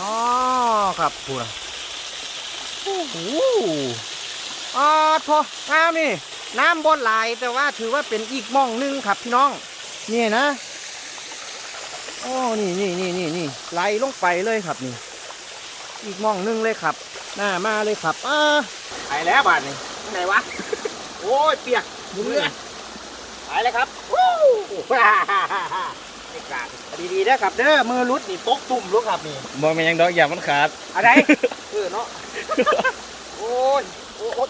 อ๋อครับพูดโอ้โหอ่าพองามนี่ น้ำบนหลายแต่ว่าถือว่าเป็นอีกหม่องหนึงครับพี่น้อง นี่นะโอ้นี่นี่นี่นี่นี่ไหลลงไปเลยครับนี่ อีกหม่องหนึงเลยครับ หน้ามาเลยครับอ่าไปแล้วบาดนี่ไหนวะ โอ้ยเปียกบุ้งเลือดไปเลยครับวู้ ว้าฮ่าฮ่าฮ่าไม่กล้าดีๆนะครับเด้อมือรุดนี่ตกตุ่มรุดครับนี่บอแม่นยังดอกอย่ามันขาด อะไรเออเนาะโอ้ยโอ้โอ้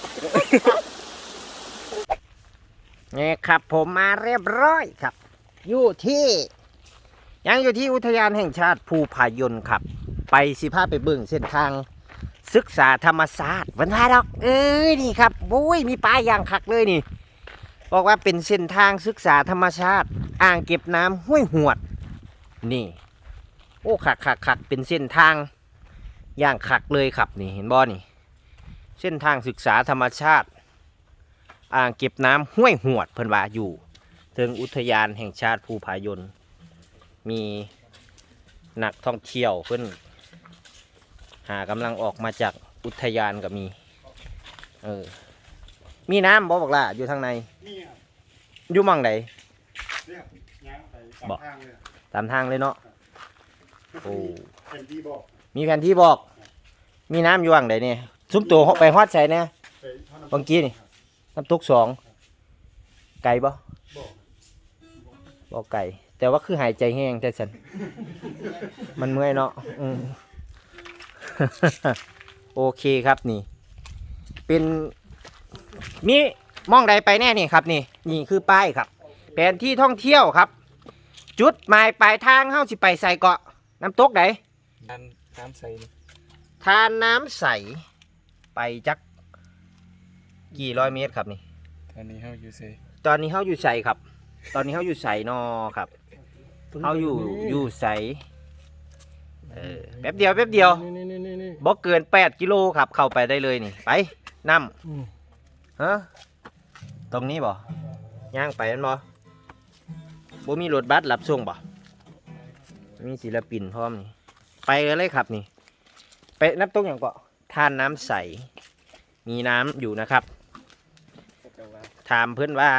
นี่ครับผมมาเรียบร้อยครับ อยู่ที่ ยังอยู่ที่อุทยานแห่งชาติภูผายนครับ ไปสิพาไปเบิ่งเส้นทาง ศึกษาธรรมศาสตร์วันพาดอก เอ้ยนี่ครับโอ้ยมีป้ายอย่างคักเลยนี่ บอกว่าเป็นเส้นทางศึกษาธรรมชาติ อ่างเก็บน้ำห้วยหวด นี่ โอ้คักคักคักเป็นเส้นทาง อย่างคักเลยครับนี่เห็นบ่นี่ เส้นทางศึกษาธรรมชาติ อ่างเก็บน้ำห้วยหวดเพิ่นว่าอยู่ถึงอุทยานแห่งชาติภูผายนมีนักท่องเที่ยวเพิ่นหากำลังออกมาจากอุทยานก็มี เออ มีน้ำบ่บอกล่ะอยู่ทางในนี่อะอยู่หมั่งใดเนี่ยย้างไปสามบอกทางเลยตามทางเลยเนาะโอ้เป็นที่บอกมีแผนที่บอก มีน้ำอยู่หว่างใดเนี่ยซุ้มตัวไปฮอดใส่เนี่ย ไปเท่านั้นบางกี้นี่น้ำตกสองไก่บ่บอกบ่ไก่ แต่ว่าคือหายใจแห้งแต่ฉันมันเมื่อยเนาะอืม โอเคครับนี่ เป็น มีมองใดไปแน่นี่ครับนี่นี่คือป้ายครับ แผนที่ท่องเที่ยวครับ จุดหมายปลายทางเฮาสิไปใส่เกาะน้ำตกไหนน้ำน้ำใสนี่ทานน้ำใสไปจักกี่ร้อยเมตรครับนี่ตอนนี้เฮาอยู่เซตอนนี้เขาอยู่ใสครับ ตอนนี้เขาอยู่ใสนอครับเขาอยู่อยู่ใสเออแป๊บเดียวแป๊บเดียวนี่นี่นี่นี่บ่เกินแปดกิโลครับเข้าไปได้เลยนี่ไปนำ ฮะตรงนี้บ่ย่างไปนั่นบ่บ่มีรถบัสรับส่งบ่มีศิลปินพร้อมนี่ ไปเลยครับนี่ ไปนับตรงอย่างก็ทานน้ำใส มีน้ำอยู่นะครับ ถามเพื่อนว่า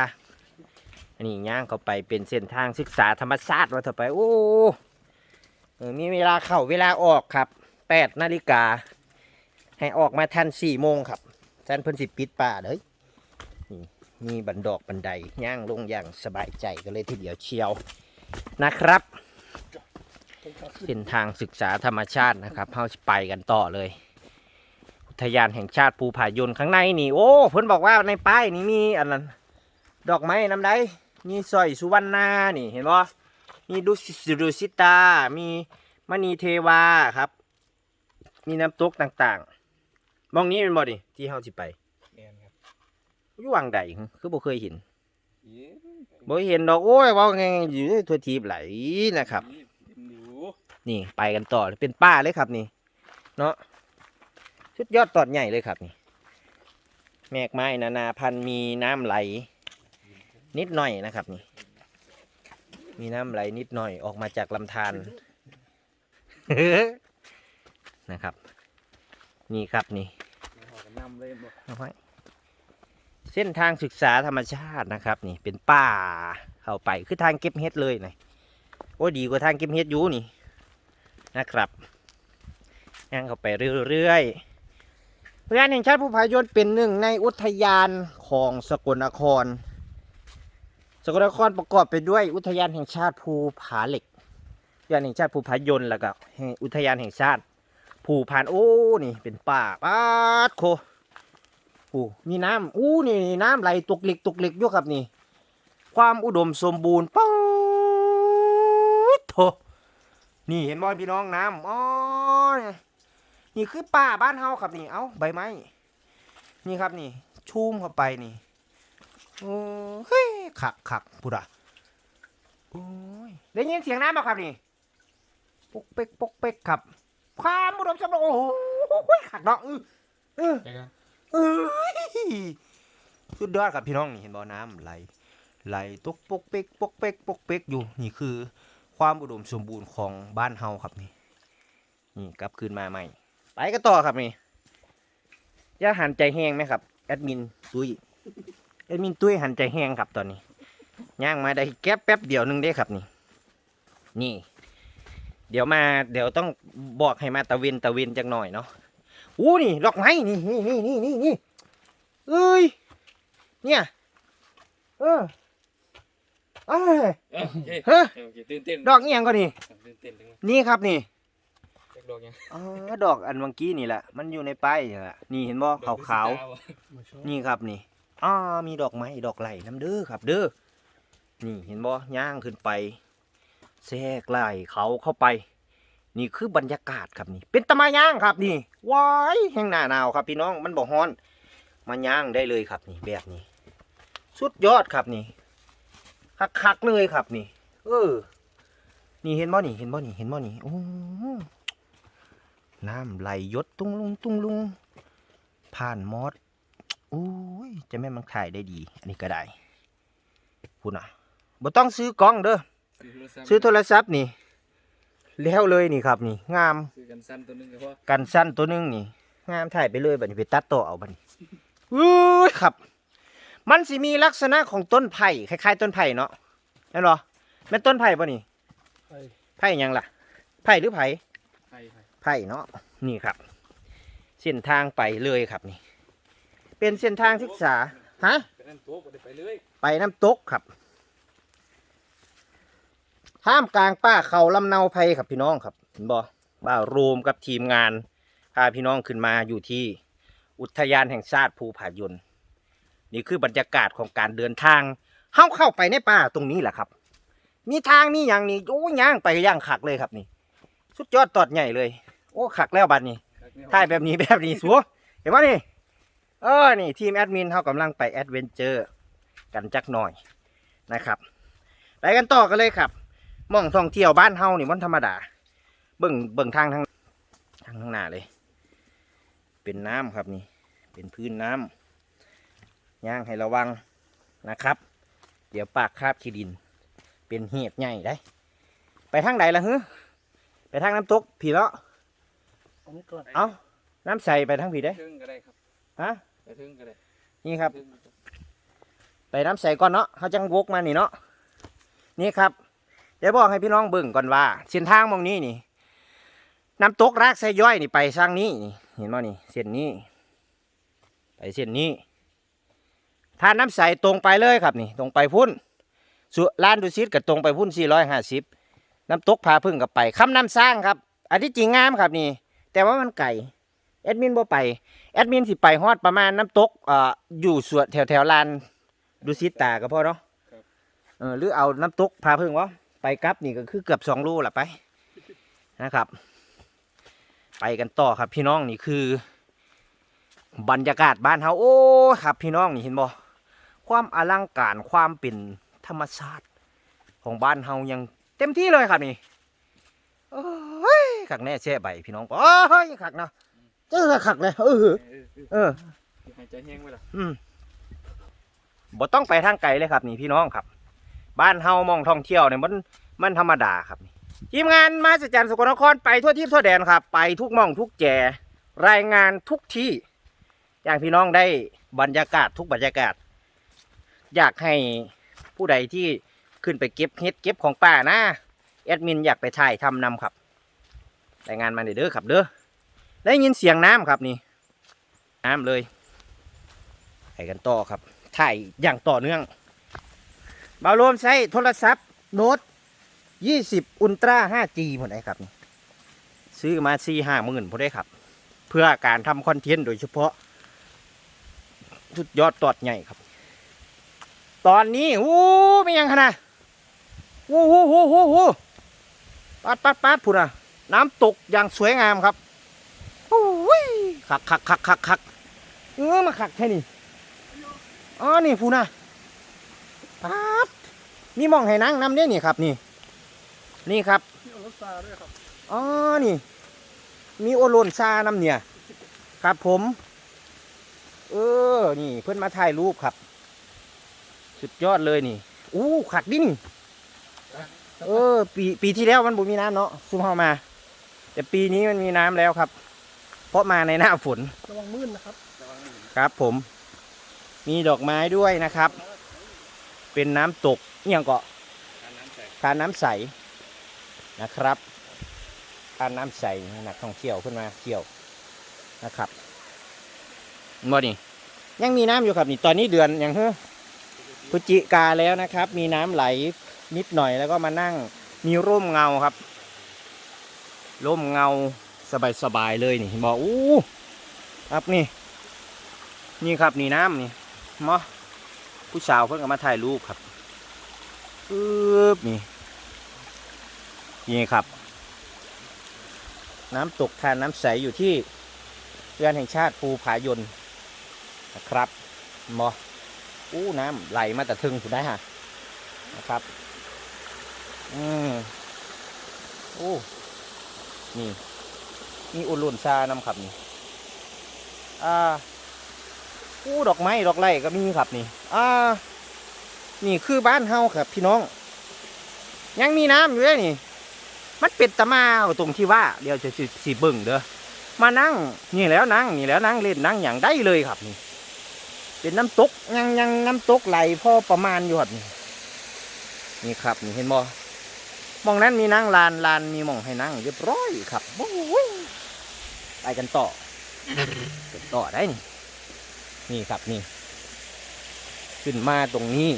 อันนี้ย่างเขาไปเป็นเส้นทางศึกษาธรรมศาตร์ว่าต่อไป โอ้มีเวลาเข้าเวลาออกครับแปดนาฬิกา ให้ออกมาทันสี่โมงครับท่านเพิ่นสิปิดป่าเลย มีบันดอกบันไดย่างลงอย่างสบายใจกันเลยทีเดียวเชียวนะครับเส้นทางศึกษาธรรมชาตินะครับเฮาไปกันต่อเลย อุทยานแห่งชาติภูผายนข้างในนี่โอ้เพิ่นบอกว่าในป้ายนี่มีอันนั้นดอกไม้น้ำใดมีสร้อยสุวรรณานี่เห็นบ่มีดุสิดุสิตา มีมณีเทวาครับ มีน้ำตกต่างๆมองนี้เป็นบ่ดิที่เฮาสิไป อยู่วังใดหึคือบ่เคยเห็นเย้บ่เห็นดอกโอ้ยเว่าไงอยู่ทั่วทีบไหลนะครับเห็นอยู่นี่ไปกันต่อเลยเป็นป้าเลยครับนี่ เนาะชุดยอดตอดใหญ่เลยครับนี่ แมกไม้นานาพันธุ์มีน้ำไหล นิดหน่อยนะครับนี่ มีน้ำไหลนิดหน่อยออกมาจากลำธารนะครับ นี่ครับนี่เฮาก็นำเลยบ่เอาไว้เส้นทางศึกษาธรรมชาตินะครับ นี่เป็นป่าเข้าไปคือทางเก็บเห็ดเลยนะโอ้ดีกว่าทางเก็บเห็ดอยู่นี่นะครับย่างเข้าไปเรื่อยๆอุทยานแห่งชาติภูผายนเป็นหนึ่งในอุทยานของสกลนคร สกลนครประกอบไปด้วยอุทยานแห่งชาติภูผาเหล็ก อุทยานแห่งชาติภูผายนแล้วก็อุทยานแห่งชาติภูพานโอ้นี่เป็นป่าปาดโค โอ้มีน้ำอู้นี่น้ำไหลตกเหล็กตกเหล็กอยู่ครับนี่ ความอุดมสมบูรณ์ป๊าดโถนี่เห็นบ่พี่น้องน้ำอ๋อนี่คือป่าบ้านเฮาครับนี่ เอ้าใบไม้ นี่ครับนี่ชูมเข้าไปนี่โอ้เฮ้ยขักขักพุดะโอ้ยได้ยินเสียงน้ำไหมครับนี่ปกเป๊กปกเป๊กครับ ความอุดมสมบูรณ์โอ้โหขักเนาะเออเออ เอ้ยสุดยอดครับพี่น้องนี่เห็นบ่อน้ำไหลไหลตกปกเป๊กปกเป๊กปกเป๊กอยู่นี่คือ ความอุดมสมบูรณ์ของบ้านเฮาครับนี่นี่กลับคืนมาใหม่ ไปกันต่อครับนี่ย่าหันใจแห้งไหมครับแอดมินตุ้ยแอดมินตุ้ยหันใจแห้งครับตอนนี้ย่างมาได้แก๊บแป๊บเดียวหนึงได้ครับนี่ นี่ เดี๋ยวมาเดี๋ยวต้องบอกให้มาตะเวนตะเวนจังหน่อยเนาะ อู้นี่ดอกไม้นี่นี่นี่นี่นี่นี่เอ้ยเนี่ยเออเอ้ยเอ้ยเฮ้ยเฮ้ยโอเคตื่นเต้นดอกเอียงก็นี่ตื่นเต้นจังเลยนี่ครับนี่เด็กดอกยังอ๋อดอกอันเมื่อกี้นี่แหละมันอยู่ในป้ายนี่แหละนี่เห็นบ่ขาวขาวดอกๆนี่ครับนี่อ๋อมีดอกไม้ดอกไหลน้ำเด้อครับเด้อนี่เห็นบ่ย่างขึ้นไปแทรกไหลเขาเข้าไป นี่คือบรรยากาศครับนี่ เป็นตะมาย่างครับนี่ว้ายแห้งหน้าหนาวครับพี่น้องมันบ่ฮ้อน มาย่างได้เลยครับนี่แบบนี้ สุดยอดครับนี่คักๆเลยครับนี่ เออ นี่เห็นบ่นี่เห็นบ่นี่เห็นบ่นี่โอ้น้ำไหลยดตุ้งลุงตุ้งลุงผ่านมอดโอ้ยจะแม่นมันถ่ายได้ดี อันนี้ก็ได้พูดนะบ่ต้องซื้อกล้องเด้อซื้อโทรศัพท์นี่ แล้วเลยนี่ครับนี่ งามซื้อกันสั้นตัวหนึงก็พอกันสั้นตัวหนึงนี่ งามถ่ายไปเลยบัดนี้ไปตัดต่อเอาบัดนี้อุ้ยครับ มันสิมีลักษณะของต้นไผ่คล้ายๆ ต้นไผ่เนาะแม่นบ่แม่นต้นไผ่ป่ะนี่ไปไผ่หยังล่ะไผ่หรือไผ่ไผ่ไผ่ไผ่เนาะนี่ครับ เส้นทางไปเลยครับนี่ เป็นเส้นทางศึกษาฮะไปนั่นตัวบ่ได้ไปเลยไปน้ำตกครับ ท่ามกลางป่าเขาลำเนาไพครับพี่น้องครับเห็นบ่บ่าวโรมกับทีมงานพาพี่น้องขึ้นมาอยู่ที่อุทยานแห่งชาติภูผายนนี่คือบรรยากาศของการเดินทางเข้าเข้าไปในป่าตรงนี้แหละครับ มีทางมีอย่างนี้โอ้ย่างไปย่างขักเลยครับนี่ สุดยอดตอดใหญ่เลย โอ้ขักแล้วบัดนี้ถ่ายแบบนี้แบบนี้สัวเห็นไหมนี่เออนี่ทีมแอดมินเขากำลังไปแอดเวนเจอร์กันจักหน่อยนะครับ ไปกันต่อกันเลยครับห ม่องท่องเที่ยวบ้านเฮานี่มันธรรมดา เบิ่งเบิ่งทางทางทางข้างหน้าเลย เป็นน้ำครับนี่ เป็นพื้นน้ำย่างให้ระวังนะครับ เดี๋ยวปากคาบขี้ดิน เป็นเหตุใหญ่ได้ ไปทางไหนล่ะฮึไปทางน้ำตกผีเลาะเอานี้ก่อนเอาน้ำใสไปทางผีได้ถึงก็ได้ครับฮะไปถึงก็ได้นี่ครับถึงไปน้ำใสก่อนเนาะเขาจังวกมานี่เนาะนี่ครับ เดี๋ยวบอกให้พี่น้องเบิ่งก่อนว่าเส้นทางหมองนี้นี่น้ำตกรากไซย่อยนี่ไปทางนี้นี่เห็นบ่นี่เส้นนี้ ไปเส้นนี้ถ้าน้ำใสตรงไปเลยครับนี่ ตรงไปพุ่นสุลานดุสิตกับตรงไปพุ่น 450 น้ำตกพาพึ่งกับไปคำน้ำสร้างครับ อันที่จริงงามครับนี่ แต่ว่ามันไก่แอดมินบ่ไปแอดมินสิไปฮอดประมาณน้ำตกเอ่ออยู่สวนแถวแถวๆลานดุสิตตาก็พอเนาะเออหรือเอาน้ำตกพาเพิ่งวะ ไปกลับนี่ก็คือเกือบสองลูละไปนะครับ ไปกันต่อครับพี่น้องนี่คือ บรรยากาศบ้านเฮาโอ้ครับ พี่น้องนี่เห็นบ่ความอลังการความเป็นธรรมชาติ ของบ้านเฮายังเต็มที่เลยครับนี่โอ้ยขักแน่แช่ใบพี่น้องโอ้ยขักเนาะเจอขักเลยเออเออเออเออหายใจแห้งไว้ล่ะอืมบ่ต้องไปทางไกลเลยครับ นี่พี่น้องครับ บ้านเฮามองท่องเที่ยวเนี่ยมันมันธรรมดาครับทีมงานมาจากจันสกลนครไปทั่วทิพย์ทั่วแดนครับ ไปทุกม่องทุกแจรายงานทุกที่ อย่างพี่น้องได้บรรยากาศทุกบรรยากาศ อยากให้ผู้ใดที่ขึ้นไปเก็บเฮ็ดเก็บของป่านะแอดมินอยากไปถ่ายทำนำครับรายงานมาเด้อครับเด้อได้ยินเสียงน้ำครับนี่ น้ำเลยไปกันต่อครับถ่ายอย่างต่อเนื่อง บารวมใช้โทรศัพท์โน้ต20อุลตร้า 5G หมดเลยครับ ซื้อมา4 5หมื่นพอได้ครับ เพื่อการทำคอนเทนต์โดยเฉพาะสุดยอดตอดใหญ่ครับ ตอนนี้อู้ไม่ยังขนาดอู้หูหูหูหูปัดปัดปัดพูดนะน้ำตกอย่างสวยงามครับโอ้ยคักคักคักคักคักเออมาขักแค่นี้อ๋อนี่พูนะปา มีหมองให้นั่งนำเนี่ยนี่ครับนี่ นี่ครับที่เอารถซาด้วยครับอ๋อนี่ มีโอโลนซานำเนี่ย ครับผม เออ นี่เพื่อนมาถ่ายรูปครับ สุดยอดเลยนี่อู้ขักดินเออ ปีปีที่แล้วมันบ่มีน้ำเนาะซุ่มเข้ามาแต่แต่ปีนี้มันมีน้ำแล้วครับ เพราะมาในหน้าฝนระวังมืดนะครับระวังหนึ่งครับผม มีดอกไม้ด้วยนะครับ เป็นน้ำตกเอียงเกาะการน้ำใส่ทานน้ำใสนะครับทานน้ำใสนักท่องเที่ยวขึ้นมาเที่ยวนะครับบ่นี่ยังมีน้ำอยู่ครับนี่ตอนนี้เดือนอย่างเฮ้อพฤศจิกาแล้วนะครับ มีน้ำไหลนิดหน่อยแล้วก็มานั่งมีร่มเงาครับ ร่มเงาสบายๆเลยนี่บอกอู้ครับนี่ นี่ครับนี่น้ำนี่มอ ผู้สาวเพิ่งมาถ่ายรูปครับปึ๊บนี่นี่ครับ น้ำตกทานน้ำใสอยู่ที่เรือนแห่งชาติภูผายนนะครับมออู้น้ำไหลมาแต่ถึงถูกได้ฮะนะครับอืมโอ้นี่นี่อุลุนซานำครับนี่อ่า อู้ดอกไม้ดอกไม้ก็มีครับนี่ อ่า นี่คือบ้านเฮาครับ พี่น้อง ยังมีน้ำอยู่เลยนี่ มันเป็นตะมาเอาตรงที่ว่าเดี๋ยวจะสิสิเบิ่งเด้อ มานั่งนี่แล้วนั่งนี่แล้วนั่งเล่นนั่งอย่างได้เลยครับนี่ เป็นน้ำตกยังยังน้ำตกไหลพอประมาณอยู่ครับนี่นี่ครับนี่เห็นบ่มองนั้นมีนั่งลานลานมีมองให้นั่งเรียบร้อยครับโอ้ยไปกันต่อกันต่อได้นี่ นี่ครับนี่ ขึ้นมาตรงนี้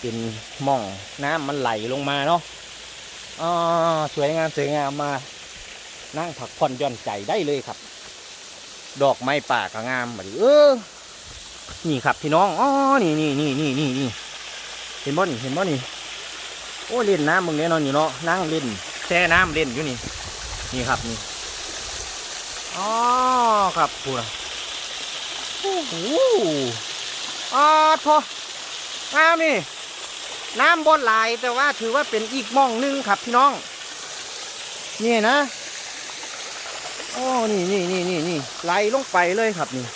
เป็นหม่องน้ำมันไหลลงมาเนาะอ่าสวยงามสวยงามมา นั่งผักผ่อนย่อนใจได้เลยครับ ดอกไม้ป่าก็งามมาดิเออนี่ครับพี่น้องอ๋อนี่นี่นี่นี่นี่นี่เห็นบ่นี่เห็นบ่นี่โอ้เล่นน้ำมึงเนี้ยนอนอยู่เนาะนั่งเล่นแช่น้ำเล่นอยู่นี่ นี่ครับนี่อ๋อครับพูด โอ้โหอ่าพองามนี่ น้ำบนหลแต่ว่าถือว่าเป็นอีกม่องหนึงครับพี่น้อง นี่นะ โอ้ นี่นี่นี่นี่นี่ไหลลงไปเลยครับนี่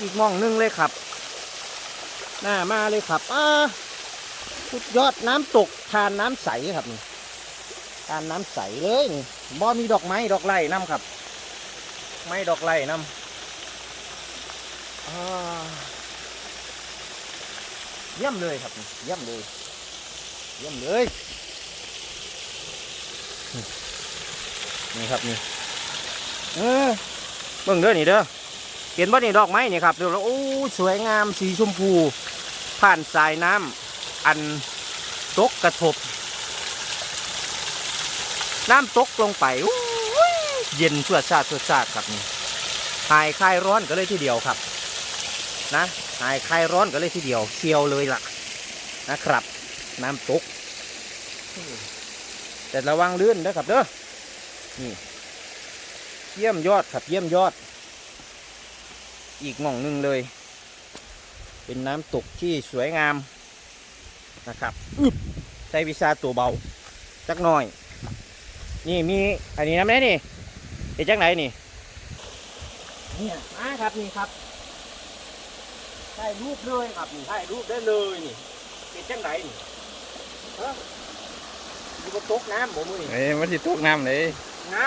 อีกม่องหนึงเลยครับ หน้ามาเลยครับ อ่าสุดยอดน้ำตกทานน้ำใสครับนี่ทานน้ำใสเลยนี่บ่มีดอกไม้ดอกไร่น้ำครับ ไม้ดอกไร่น้ำอ่า เยี่ยมเลยครับเยี่ยมเลย เยี่ยมเลย นี่ครับนี่เออเบิ่งเด้อนี่เด้อเห็นว่านี่ดอกไม้นี่ครับดูแล้วโอ้สวยงามสีชมพู ผ่านสายน้ำอันตกกระทบ น้ำตกลงไปอู้เย็นสวดซาดสวดซาดครับนี่หายคลายร้อนก็เลยทีเดียวครับ นะหายคลายร้อนก็เลยทีเดียวเชียวเลยล่ะนะครับ น้ำตก แต่ระวังลื่นนะครับเด้อนี่เยี่ยมยอดครับเยี่ยมยอด อีกหม่องหนึ่งเลย เป็นน้ำตกที่สวยงามนะครับอึบใช้วิชาตัวเบาจักหน่อย นี่มีอันนี้น้ำแน่นี่เห็นจักไหนนี่เนี่ยมาครับนี่ครับ ถ่ายรูปเลยครับนี่ถ่ายรูปได้เลยนี่เป็นจังไหนนี่ฮะอยู่บนโต๊ะน้ำผมมือนี่เอ้ยมันสิตกน้ำเลย นะ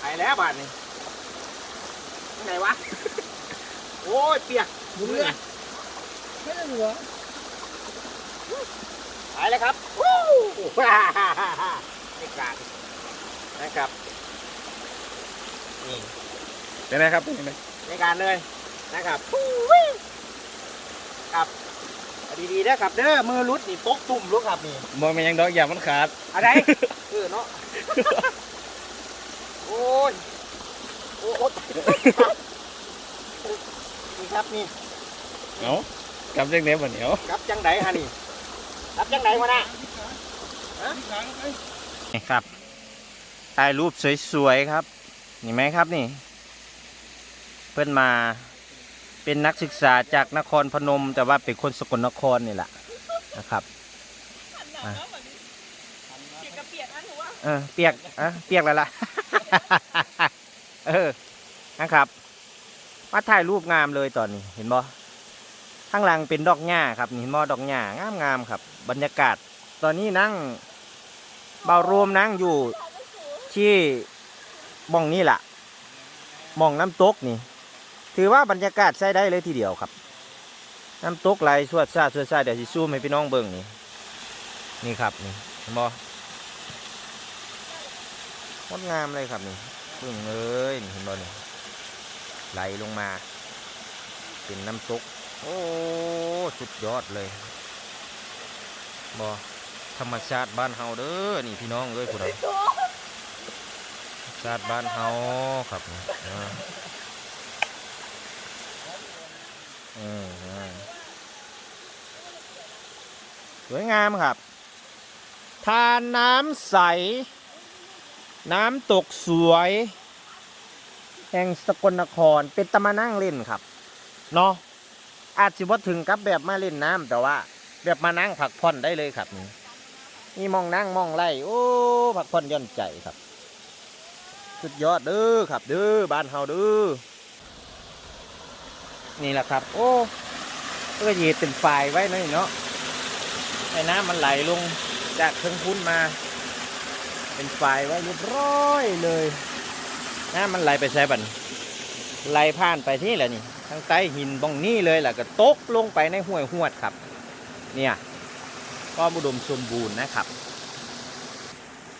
ไปแล้วบาทนี่ที่ไหนวะ โอ้ยเปียกบุญเลย ไม่ได้เหลือไปเลยครับวู้ฮ่าฮ่าฮ่าฮ่าไม่กลางนะครับนี่เป็นไงครับเป็นไง ในการเลย นะครับวู้ครับเอาดีๆนะครับเด้อมือรุดนี่ตกตุ่มรุดครับนี่มองมันยังดอกยามันขาดอะไรเออเนาะโอ้ยโอ้โหนี่ครับนี่เอากลับเรื่องเนี้ยบ่เหนียวกลับจังไดฮะนี่กลับจังไดวะนะนี่ครับถ่ายรูปสวยๆครับ นี่ไหมครับนี่ เพื่อนมา เป็นนักศึกษาจากนครพนม แต่ว่าเป็นคนสกลนครนี่แหละนะครับอะเปียกนะหนูว่าเออเปียกอะเปียกแล้วล่ะ เออนะครับ มาถ่ายรูปงามเลยตอนนี้เห็นบ่ข้างหลังเป็นดอกหญ้าครับนี่เห็นบ่ดอกหญ้างามงามๆครับ บรรยากาศ ตอนนี้นั่งเบารวมนั่งอยู่ที่มองนี้ล่ะมองน้ำตกนี่ ถือว่าบรรยากาศใช้ได้เลยทีเดียวครับ น้ำตกไหลสวดซาสวดซาเดี๋ยวสิซูมให้พี่น้องเบิ่งนี่นี่ครับนี่เห็นบ่งดงามเลยครับนี่เบิ่งเลยเห็นบ่นี่ไหลลงมาเป็นน้ำตก โอ้สุดยอดเลยบ่ธรรมชาติบ้านเฮาเด้อนี่พี่น้องเอ้ยพวกเราชาติบ้านเฮาครับนี่ สวยงามครับ ทานน้ำใส น้ำตกสวย แห่งสกลนครเป็นตะมานั่งเล่นครับ เนาะอาจจะว่าถึงกับแบบมาเล่นน้ำแต่ว่า แบบมานั่งผักผ่อนได้เลยครับนี่นี่มองนั่งมองไล่โอ้ผักผ่อนย่อนใจครับ สุดยอดเด้อครับเด้อบ้านเฮาเด้อ นี่แหละครับ โอ้ก็เหยียดเป็นฝ่ายไว้นะนี่เนาะไอ้น้ำมันไหลลงจากเครื่องพุ่นมา เป็นฝ่ายไว้เรียบร้อยเลย น้ำมันไหลไปใช้บันไหลผ่านไปที่แหละนี่ทางใต้หินบ้องนี้เลยแหละก็ตกลงไปในห้วยหวดครับ เนี่ยก็บุดมสมบูรณ์นะครับ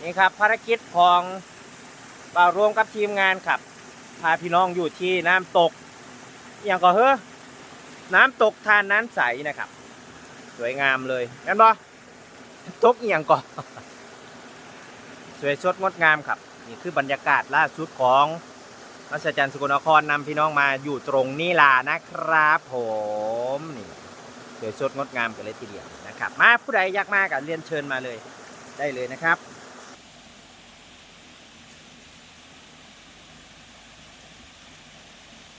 นี่ครับภารกิจของป่ารวมกับทีมงานครับ พาพี่น้องอยู่ที่น้ำตก อย่างก็เฮ้อน้ำตกทานน้ำใสนะครับ สวยงามเลยงั้นบ่ตกอย่างก่อสวยสดงดงามครับ นี่คือบรรยากาศล่าสุดของมัศจรรย์สกลนครนำพี่น้องมาอยู่ตรงนี้ล่ะนะครับผมนี่เดี๋ยสดงดงามกันเลยทีเดียวนะครับ มาผู้ใดอยากมากับเรียนเชิญมาเลยได้เลยนะครับ